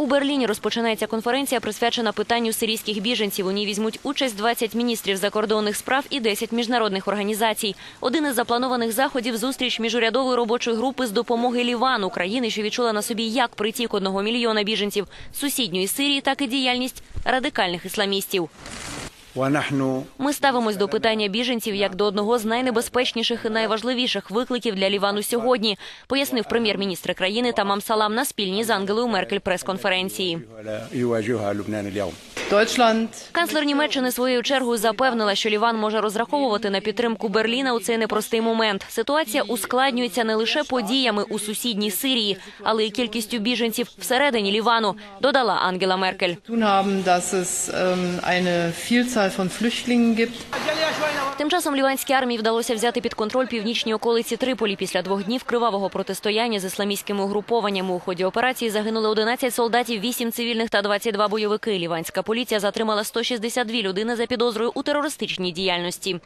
У Берліні розпочинається конференція, присвячена питанню сирійських біженців. У ній візьмуть участь 20 міністрів закордонних справ і 10 міжнародних організацій. Один із запланованих заходів зустріч міжурядової робочої групи з допомоги Лівану, країни, що відчула на собі як притік одного мільйона біженців сусідньої Сирії, так і діяльність радикальних ісламістів. Ми ставимось до питання біженців як до одного з найнебезпечніших і найважливіших викликів для Лівану сьогодні, пояснив прем'єр-міністр країни Тамам Салам на спільній з Ангелою Меркель прес-конференції. Канцлер Німеччини своєю чергою запевнила, що Ліван може розраховувати на підтримку Берліна у цей непростий момент. Ситуація ускладнюється не лише подіями у сусідній Сирії, але й кількістю біженців всередині Лівану. Додала Ангела Меркель. Тим часом ліванській армії вдалося взяти під контроль північні околиці Триполі після двох днів кривавого протистояння з ісламістськими угрупованнями. У ході операції загинули 11 солдатів, 8 цивільних та 22 бойовики. Ліванська поліція затримала 162 людини за підозрою у терористичній діяльності.